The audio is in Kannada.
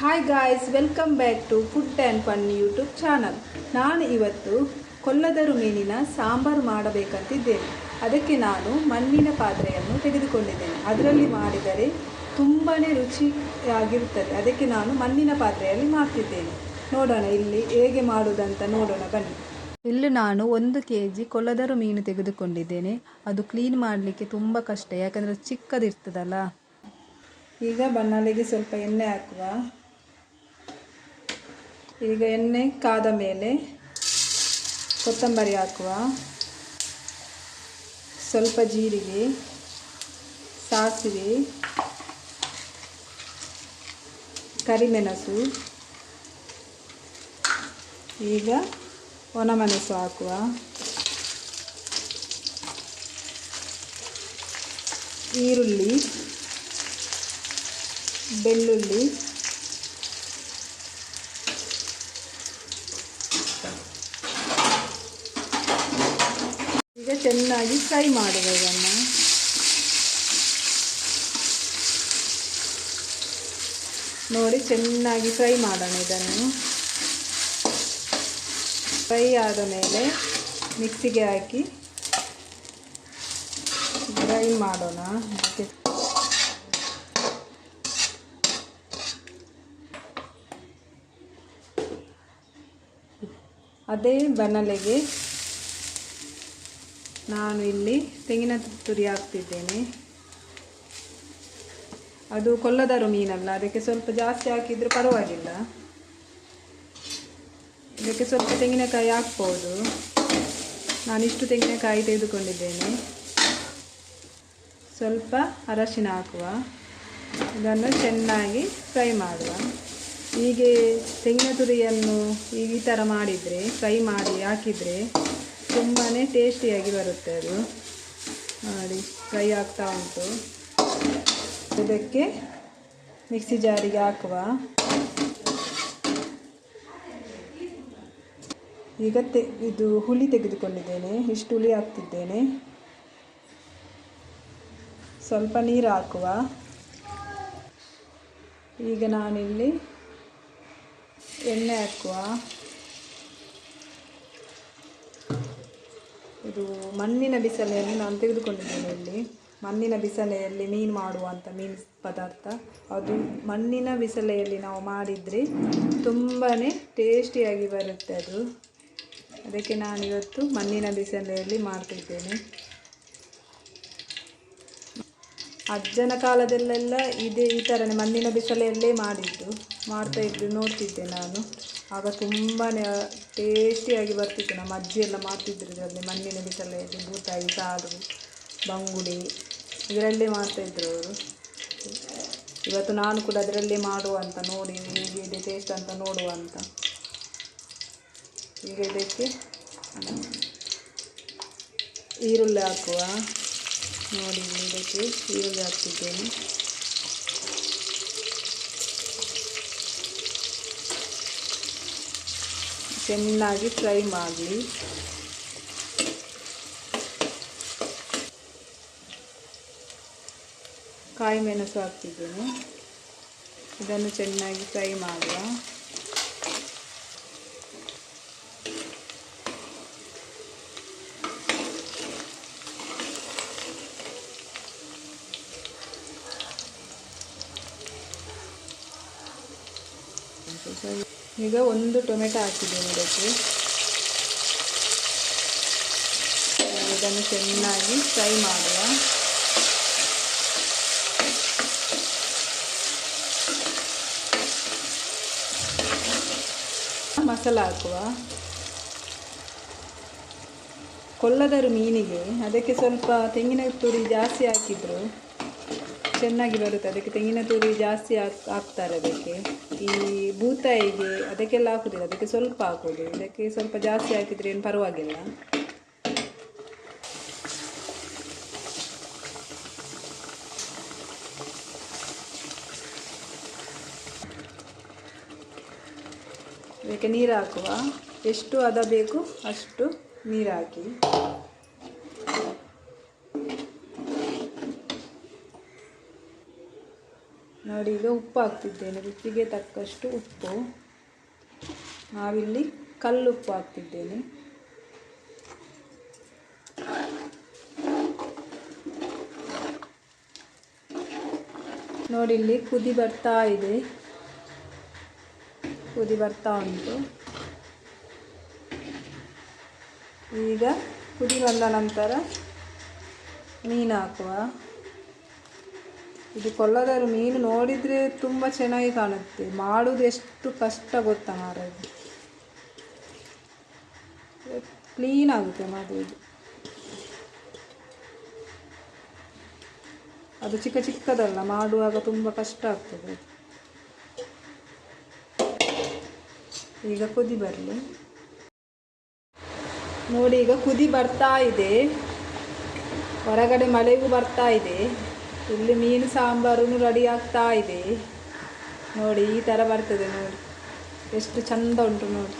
Hi guys welcome back to food and fun YouTube channel ನಾನು ಇವತ್ತು ಕೊಲ್ಲದರು ಮೀನಿನ ಸಾಂಬಾರು ಮಾಡಬೇಕಂತಿದ್ದೇನೆ. ಅದಕ್ಕೆ ನಾನು ಮಣ್ಣಿನ ಪಾತ್ರೆಯನ್ನು ತೆಗೆದುಕೊಂಡಿದ್ದೇನೆ. ಅದರಲ್ಲಿ ಮಾಡಿದರೆ ತುಂಬಾ ರುಚಿಯಾಗಿರುತ್ತದೆ. ಅದಕ್ಕೆ ನಾನು ಮಣ್ಣಿನ ಪಾತ್ರೆಯಲ್ಲಿ ಮಾಡ್ತಿದ್ದೇನೆ. ನೋಡೋಣ ಇಲ್ಲಿ ಹೇಗೆ ಮಾಡುವುದಂತ ನೋಡೋಣ ಬನ್ನಿ. ಇಲ್ಲಿ ನಾನು ಒಂದು ಕೆ ಜಿ ಕೊಲ್ಲದರು ಮೀನು ತೆಗೆದುಕೊಂಡಿದ್ದೇನೆ. ಅದು ಕ್ಲೀನ್ ಮಾಡಲಿಕ್ಕೆ ತುಂಬ ಕಷ್ಟ, ಯಾಕಂದರೆ ಚಿಕ್ಕದಿರ್ತದಲ್ಲ. ಈಗ ಬಣ್ಣಲಿಗೆ ಸ್ವಲ್ಪ ಎಣ್ಣೆ ಹಾಕುವ. ಈಗ ಎಣ್ಣೆ, ಕಾದ ಮೇಲೆ ಕೊತ್ತಂಬರಿ ಹಾಕುವ. ಸ್ವಲ್ಪ ಜೀರಿಗೆ, ಸಾಸಿವೆ, ಕರಿಮೆಣಸು, ಈಗ ಒಣಮೆಣಸು ಹಾಕುವ. ಈರುಳ್ಳಿ, ಬೆಳ್ಳುಳ್ಳಿ ಈಗ ಚೆನ್ನಾಗಿ ಫ್ರೈ ಮಾಡುವ ಇದನ್ನು. ನೋಡಿ, ಚೆನ್ನಾಗಿ ಫ್ರೈ ಮಾಡೋಣ ಇದನ್ನು. ಫ್ರೈ ಆದ ಮೇಲೆ ಮಿಕ್ಸಿಗೆ ಹಾಕಿ ಫ್ರೈ ಮಾಡೋಣ. ಅದೇ ಬನಲೆಗೆ ನಾನು ಇಲ್ಲಿ ತೆಂಗಿನ ತುರಿ ಹಾಕ್ತಿದ್ದೇನೆ. ಅದು ಕೊಲ್ಲದರು ಮೀನಲ್ಲ, ಅದಕ್ಕೆ ಸ್ವಲ್ಪ ಜಾಸ್ತಿ ಹಾಕಿದರೂ ಪರವಾಗಿಲ್ಲ. ಇದಕ್ಕೆ ಸ್ವಲ್ಪ ತೆಂಗಿನಕಾಯಿ ಹಾಕ್ಬೋದು. ನಾನಿಷ್ಟು ತೆಂಗಿನಕಾಯಿ ತೆಗೆದುಕೊಂಡಿದ್ದೇನೆ. ಸ್ವಲ್ಪ ಅರಶಿನ ಹಾಕುವ. ಇದನ್ನು ಚೆನ್ನಾಗಿ ಫ್ರೈ ಮಾಡುವ. ಹೀಗೆ ತೆಂಗಿನ ತುರಿಯನ್ನು ಈ ಥರ ಮಾಡಿದರೆ, ಫ್ರೈ ಮಾಡಿ ಹಾಕಿದರೆ ಟೇಸ್ಟಿಯಾಗಿ ಬರುತ್ತೆ ಅದು. ನೋಡಿ ಫ್ರೈ ಆಗ್ತಾ ಉಂಟು. ಇದಕ್ಕೆ ಮಿಕ್ಸಿ ಜಾರಿಗೆ ಹಾಕುವ. ಈಗ ತೆ, ಇದು ಹುಳಿ ತೆಗೆದುಕೊಂಡಿದ್ದೇನೆ. ಇಷ್ಟು ಹುಳಿ ಹಾಕ್ತಿದ್ದೇನೆ. ಸ್ವಲ್ಪ ನೀರು ಹಾಕುವ. ಈಗ ನಾನಿಲ್ಲಿ ಎಣ್ಣೆ ಹಾಕುವ. ಇದು ಮಣ್ಣಿನ ಬಿಸಲೆಯಲ್ಲಿ ನಾನು ತೆಗೆದುಕೊಂಡಿದ್ದೇನೆ ಇಲ್ಲಿ. ಮಣ್ಣಿನ ಬಿಸಲೆಯಲ್ಲಿ ಮೀನು ಮಾಡುವಂಥ ಮೀನು ಪದಾರ್ಥ. ಅದು ಮಣ್ಣಿನ ಬಿಸಲೆಯಲ್ಲಿ ನಾವು ಮಾಡಿದರೆ ತುಂಬಾ ಟೇಸ್ಟಿಯಾಗಿ ಬರುತ್ತೆ ಅದು. ಅದಕ್ಕೆ ನಾನಿವತ್ತು ಮಣ್ಣಿನ ಬಿಸಲೆಯಲ್ಲಿ ಮಾಡ್ತಿದ್ದೇನೆ. ಅಜ್ಜನ ಕಾಲದಲ್ಲೆಲ್ಲ ಇದೇ ಈ ಥರನೇ ಮಣ್ಣಿನ ಬಿಸಲೆಯಲ್ಲೇ ಮಾಡಿದ್ದು. ಮಾಡ್ತಾ ಇದ್ದು ನೋಡ್ತಿದ್ದೆ ನಾನು. ಆಗ ತುಂಬಾ ಟೇಸ್ಟಿಯಾಗಿ ಬರ್ತಿತ್ತು. ನಮ್ಮ ಅಜ್ಜಿ ಎಲ್ಲ ಮಾಡ್ತಿದ್ರು ಇದರಲ್ಲಿ ಮಣ್ಣಿನ ಬಿಸಲೆಯಲ್ಲಿ ಬೂತಾಯಿ ಸಾರು ಬಂಗುಡಿ, ಇದರಲ್ಲೇ ಮಾಡ್ತಾಯಿದ್ರು ಅವರು. ಇವತ್ತು ನಾನು ಕೂಡ ಅದರಲ್ಲೇ ಮಾಡುವ ಅಂತ ನೋಡಿ ಹೇಗಿದೆ ಟೇಸ್ಟ್ ಅಂತ ನೋಡುವ ಅಂತ. ಈಗ ಇದಕ್ಕೆ ಈರುಳ್ಳಿ ಹಾಕುವ. ನೋಡಿ, ಇದಕ್ಕೆ ಈರುಳ್ಳಿ ಹಾಕ್ತಿದ್ದೇನೆ. ಚೆನ್ನಾಗಿ ಫ್ರೈ ಮಾಡಲಿ ಕಾಯಿ ಮೆಣಸು ಹಾಕ್ತಿದ್ದೀನಿ. ಇದನ್ನು ಚೆನ್ನಾಗಿ ಫ್ರೈ ಮಾಡುವ. ಈಗ ಒಂದು ಟೊಮೆಟೊ ಹಾಕಿದ್ದೀನಿ ಇದಕ್ಕೆ. ಇದನ್ನು ಚೆನ್ನಾಗಿ ಫ್ರೈ ಮಾಡುವ. ಮಸಾಲ ಹಾಕುವ. ಕೊಲ್ಲದರು ಮೀನಿಗೆ, ಅದಕ್ಕೆ ಸ್ವಲ್ಪ ತೆಂಗಿನ ತುರಿ ಜಾಸ್ತಿ ಹಾಕಿದ್ರು. ಚೆನ್ನಾಗಿ ಬರುತ್ತೆ. ಅದಕ್ಕೆ ತೆಂಗಿನ ತುರಿ ಜಾಸ್ತಿ ಹಾಕ್, ಹಾಕ್ತಾರೆ ಅದಕ್ಕೆ. ಈ ಬೂತಾಯಿಗೆ ಅದಕ್ಕೆಲ್ಲ ಹಾಕುದಿಲ್ಲ, ಅದಕ್ಕೆ ಸ್ವಲ್ಪ ಹಾಕೋದು. ಇದಕ್ಕೆ ಸ್ವಲ್ಪ ಜಾಸ್ತಿ ಹಾಕಿದರೆ ಏನು ಪರವಾಗಿಲ್ಲ. ಇದಕ್ಕೆ ನೀರು ಹಾಕುವ. ಎಷ್ಟು ಹದ ಬೇಕು ಅಷ್ಟು ನೀರು ಹಾಕಿ. ನೋಡಿ ಈಗ ಉಪ್ಪು ಹಾಕ್ತಿದ್ದೇನೆ ರುಚಿಗೆ ತಕ್ಕಷ್ಟು ಉಪ್ಪು. ನಾವಿಲ್ಲಿ ಕಲ್ಲುಪ್ಪು ಹಾಕ್ತಿದ್ದೇನೆ ನೋಡಿ, ಇಲ್ಲಿ ಕುದಿ ಬರ್ತಾ ಇದೆ. ಕುದಿ ಬರ್ತಾ ಉಂಟು. ಈಗ ಕುದಿ ಬಂದ ನಂತರ ಮೀನು ಹಾಕುವ. ಇದು ಕೊಲ್ಲದರು ಮೀನು ನೋಡಿದರೆ ತುಂಬ ಚೆನ್ನಾಗಿ ಕಾಣುತ್ತೆ. ಮಾಡುವುದು ಎಷ್ಟು ಕಷ್ಟ ಗೊತ್ತಾ ಮಾರಾಯ ಕ್ಲೀನ್ ಆಗುತ್ತೆ ಇದು ಅದು ಚಿಕ್ಕ ಚಿಕ್ಕದಲ್ಲ, ಮಾಡುವಾಗ ತುಂಬ ಕಷ್ಟ ಆಗ್ತದೆ. ಈಗ ಕುದಿ ಬರಲಿ. ನೋಡಿ, ಈಗ ಕುದಿ ಬರ್ತಾ ಇದೆ. ಹೊರಗಡೆ ಮಳೆಗೂ ಬರ್ತಾ ಇದೆ. ಇಲ್ಲಿ ಮೀನು ಸಾಂಬಾರು ರೆಡಿ ಆಗ್ತಾ ಇದೆ ನೋಡಿ, ಈ ಥರ ಬರ್ತದೆ ನೋಡಿ ಎಷ್ಟು ಚಂದ ಉಂಟು ನೋಡಿ.